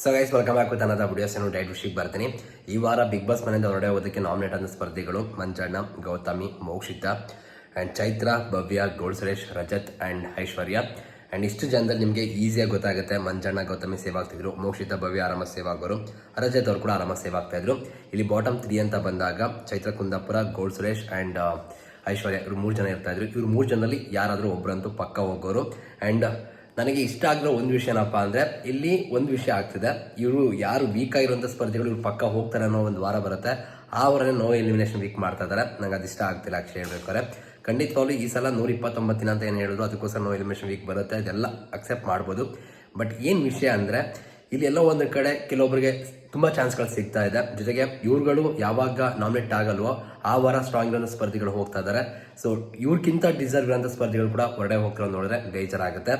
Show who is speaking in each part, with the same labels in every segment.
Speaker 1: So guys welcome back with ಅನ್ನದ videos diet ವಿಷಯಕ್ಕೆ ಬರ್ತೀನಿ. ಈ ವಾರ ಬಿಗ್ ಬಾಸ್ ಮನೆಯಿಂದ ಹೊರಡೆ ಹೋಗೋದಕ್ಕೆ ನಾಮಿನೇಟ್ ಆದ ಸ್ಪರ್ಧಿಗಳು Manjanna, Gautami, Mokshitha and Chaitra, Bhavya Gold Suresh, Rajath and Aishwarya. And ಇಷ್ಟು ಜನದಲ್ಲಿ ನಿಮಗೆ ಈಸಿಯಾಗಿ ಗೊತ್ತಾಗುತ್ತೆ, ಮಂಜಣ್ಣ, ಗೌತಮಿ ಸೇವ್ ಆಗ್ತಿದ್ರು, ಮೋಕ್ಷಿತ, ಭವ್ಯ ಆರಾಮ ಸೇವ್ ಆಗೋರು. ರಜತ್ ಅವರು ಕೂಡ ಆರಾಮ ಸೇವ್ ಆಗ್ತಾಯಿದ್ರು ಇಲ್ಲಿ ಬಾಟಮ್ ತ್ರೀ ಅಂತ ಬಂದಾಗ ಚೈತ್ರ, ಕುಂದಾಪುರ ಗೋಲ್ಡ್ ಸುರೇಶ್ ಆ್ಯಂಡ್ ಐಶ್ವರ್ಯ ಇವರು ಮೂರು ಜನ ಇರ್ತಾಯಿದ್ರು ಇವ್ರು ಮೂರು ಜನದಲ್ಲಿ ಯಾರಾದರೂ ಒಬ್ಬರಂತೂ ಪಕ್ಕ ಹೋಗೋರು. ಆ್ಯಂಡ್ ನನಗೆ ಇಷ್ಟ ಆಗಿರೋ ಒಂದು ವಿಷಯ ಏನಪ್ಪ ಅಂದರೆ, ಇಲ್ಲಿ ಒಂದು ವಿಷಯ ಆಗ್ತಿದೆ. ಇವರು ಯಾರು ವೀಕ್ ಆಗಿರುವಂಥ ಸ್ಪರ್ಧಿಗಳು ಇವ್ರು ಪಕ್ಕ ಹೋಗ್ತಾರೆ ಅನ್ನೋ ಒಂದು ವಾರ ಬರುತ್ತೆ. ಆ ವಾರನೇ ನೋ ಎಲಿಮಿನೇಷನ್ ವೀಕ್ ಮಾಡ್ತಾ ಇದ್ದಾರೆ ನಂಗೆ ಅದು ಇಷ್ಟ ಆಗ್ತಿಲ್ಲ ಆ್ಯಕ್ಚುಲಿ ಹೇಳ್ಬೇಕಾದ್ರೆ. ಖಂಡಿತವಾಗ್ಲೂ ಈ ಸಲ ನೂರ ಇಪ್ಪತ್ತೊಂಬತ್ತಿನ ಅಂತ ಏನು ಹೇಳಿದ್ರು, ಅದಕ್ಕೋಸ್ಕರ ನೋ ಎಲಿಮಿನೇಷನ್ ವೀಕ್ ಬರುತ್ತೆ. ಅದೆಲ್ಲ ಅಕ್ಸೆಪ್ಟ್ ಮಾಡ್ಬೋದು. ಬಟ್ ಏನು ವಿಷಯ ಅಂದರೆ, ಇಲ್ಲಿ ಎಲ್ಲೋ ಒಂದು ಕಡೆ ಕೆಲವೊಬ್ಬರಿಗೆ ತುಂಬ ಚಾನ್ಸ್ಗಳು ಸಿಗ್ತಾ ಇದೆ. ಜೊತೆಗೆ ಇವ್ರುಗಳು ಯಾವಾಗ ನಾಮಿನೇಟ್ ಆಗಲ್ವೋ, ಆ ವಾರ ಸ್ಟ್ರಾಂಗ್ ಇರೋ ಸ್ಪರ್ಧಿಗಳು ಹೋಗ್ತಾ ಇದ್ದಾರೆ ಸೊ ಇವ್ರಿಗಿಂತ ಡಿಸರ್ವ್ ಇರೋಂಥ ಸ್ಪರ್ಧಿಗಳು ಕೂಡ ಹೊರಡೆ ಹೋಗ್ತಾರೆ ನೋಡಿದ್ರೆ ಬೇಜಾರಾಗುತ್ತೆ.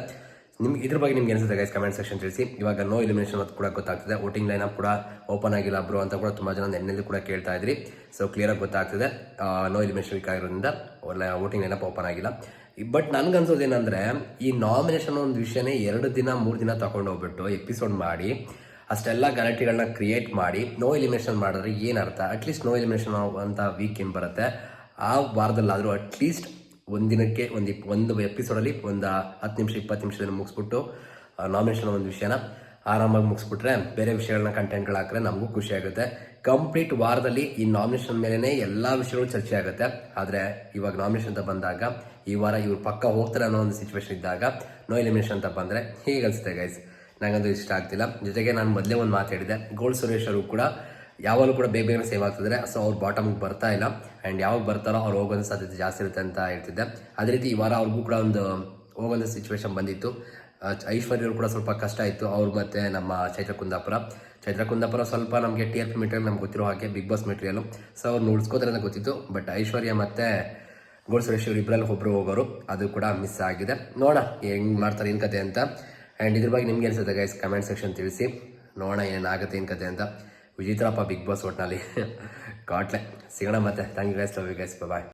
Speaker 1: ನಿಮ್ಗೆ ಇದ್ರ ಬಗ್ಗೆ ನಿಮ್ಗೆ ಅನಿಸುತ್ತೆ ಗೈಸ್ ಕಮೆಂಟ್ ಸೆಕ್ಷನ್ ತಿಳಿಸಿ. ಇವಾಗ ನೋ ಇಲಿಮಿನೇಷನ್ ಅಂತ ಕೂಡ ಗೊತ್ತಾಗ್ತದೆ. ವೋಟಿಂಗ್ ಲೈನ್ ಕೂಡ ಓಪನ್ ಆಗಿಲ್ಲ ಬ್ರೋ ಅಂತ ಕೂಡ ತುಂಬ ಜನ ನೆನ್ನೆಲ್ಲಿ ಕೂಡ ಕೇಳ್ತಾ ಇದ್ರಿ. ಸೊ ಕ್ಲಿಯರಾಗಿ ಗೊತ್ತಾಗ್ತದೆ. ನೋ ಇಲಿಮಿನೇಷನ್ ಆಗಿರೋದ್ರಿಂದ ವೋಟಿಂಗ್ ಲೈನ್ ಓಪನ್ ಆಗಿಲ್ಲ. ಬಟ್ ನನಗನ್ಸೋದೇನೆಂದರೆ ಈ ನಾಮಿನೇಷನ್ ಒಂದು ವಿಷಯನೇ ಎರಡು ದಿನ, ಮೂರು ದಿನ ತಗೊಂಡು ಹೋಗ್ಬಿಟ್ಟು ಎಪಿಸೋಡ್ ಮಾಡಿ, ಅಷ್ಟೆಲ್ಲ ಗಲಾಟೆಗಳನ್ನ ಕ್ರಿಯೇಟ್ ಮಾಡಿ ನೋ ಎಲಿಮಿನೇಷನ್ ಮಾಡಿದ್ರೆ ಏನು ಅರ್ಥ? ಅಟ್ಲೀಸ್ಟ್ ನೋ ಎಲಿಮಿನೇಷನ್ ಅಂತ ವೀಕ್ ಏನು ಬರುತ್ತೆ. ಆ ವಾರದಲ್ಲಾದರೂ ಅಟ್ಲೀಸ್ಟ್ ಒಂದಿನಕ್ಕೆ ಒಂದು ಇಪ್, ಒಂದು ಎಪಿಸೋಡಲ್ಲಿ ಒಂದು, ಹತ್ತು ನಿಮಿಷ, ಇಪ್ಪತ್ತು ನಿಮಿಷದಲ್ಲಿ ಮುಗಿಸ್ಬಿಟ್ಟು ನಾಮಿನೇಷನ್ ಒಂದು ವಿಷಯನ ಆರಾಮಾಗಿ ಮುಗಿಸ್ಬಿಟ್ರೆ ಬೇರೆ ವಿಷಯಗಳನ್ನ ಕಂಟೆಂಟ್ಗಳು ಹಾಕಿದ್ರೆ ನಮಗೂ ಖುಷಿ ಆಗುತ್ತೆ. ಕಂಪ್ಲೀಟ್ ವಾರದಲ್ಲಿ ಈ ನಾಮಿನೇಷನ್ ಮೇಲೇ ಎಲ್ಲ ವಿಷಯಗಳು ಚರ್ಚೆ ಆಗುತ್ತೆ. ಆದರೆ ಇವಾಗ ನಾಮಿನೇಷನ್ ಅಂತ ಬಂದಾಗ, ಈ ವಾರ ಇವ್ರು ಪಕ್ಕ ಹೋಗ್ತಾರೆ ಅನ್ನೋ ಒಂದು ಸಿಚುವೇಶನ್ ಇದ್ದಾಗ ನೋ ಎಲಿಮಿನೇಷನ್ ಅಂತ ಬಂದರೆ ಹೇಗೆ ಅನಿಸುತ್ತೆ ಗೈಸ್ ನನಗಂತೂ ಇಷ್ಟ ಆಗ್ತಿಲ್ಲ. ಜೊತೆಗೆ ನಾನು ಮೊದಲೇ ಒಂದು ಮಾತು ಹೇಳಿದೆ. ಗೋಲ್ಡ್ ಸುರೇಶ್ ಅವರು ಕೂಡ ಯಾವಾಗಲೂ ಕೂಡ ಬೇಗ ಬೇಗನೆ ಸೇವ್ ಆಗ್ತಿದ್ರೆ ಸೊ ಅವ್ರು ಬಾಟಮ್ಗೆ ಬರ್ತಾ ಇಲ್ಲ. ಆ್ಯಂಡ್ ಯಾವಾಗ ಬರ್ತಾರೋ ಅವ್ರು ಹೋಗೋದು ಸಾಧ್ಯತೆ ಜಾಸ್ತಿ ಇರುತ್ತೆ ಅಂತ ಹೇಳ್ತಿದ್ದೆ. ಅದೇ ರೀತಿ ಈ ವಾರ ಅವ್ರಿಗೂ ಕೂಡ ಒಂದು ಹೋಗೋದು ಸಿಚುವೇಶನ್ ಬಂದಿತ್ತು. ಐಶ್ವರ್ಯರು ಕೂಡ ಸ್ವಲ್ಪ ಕಷ್ಟ ಇತ್ತು. ಅವ್ರು ಮತ್ತು ನಮ್ಮ ಚೈತ್ರ ಕುಂದಾಪುರ ಚೈತ್ರ ಕುಂದಾಪುರ ಸ್ವಲ್ಪ ನಮಗೆ ಟಿ ಆರ್ ಪಿ ಮೆಟೀರಿಯಲ್ ನಮ್ಗೆ ಗೊತ್ತಿರೋ ಹಾಗೆ ಬಿಗ್ ಬಾಸ್ ಮೆಟೀರಿಯಲು ಸೊ ಅವ್ರು ಉಳಿಸ್ಕೋತಾರೆ ಅಂತ ಗೊತ್ತಿತ್ತು. ಬಟ್ ಐಶ್ವರ್ಯ ಮತ್ತು ಗೋಲ್ಡ್ ಸುರೇಶ್ ಇಬ್ಬರಲ್ಲಿ ಒಬ್ಬರು ಹೋಗೋರು. ಅದು ಕೂಡ ಮಿಸ್ ಆಗಿದೆ. ನೋಡೋಣ ಹೆಂಗೆ ಮಾಡ್ತಾರೆ ಏನು ಕತೆ ಅಂತ. ಆ್ಯಂಡ್ ಇದ್ರ ಬಗ್ಗೆ ನಿಮ್ಗೆ ಅನಿಸುತ್ತೆ ಗೈಸ್ ಕಮೆಂಟ್ ಸೆಕ್ಷನ್ ತಿಳಿಸಿ. ನೋಡೋಣ ಏನಾಗುತ್ತೆ ಏನು ಕತೆ ಅಂತ. ವಿಜಿತ್ರಪ್ಪ ಬಿಗ್ ಬಾಸ್ ಒಟ್ಟಿನಲ್ಲಿ ಕಾಟ್ಲೆ ಸಿಗೋಣ ಮತ್ತೆ. Thank you guys love you guys bye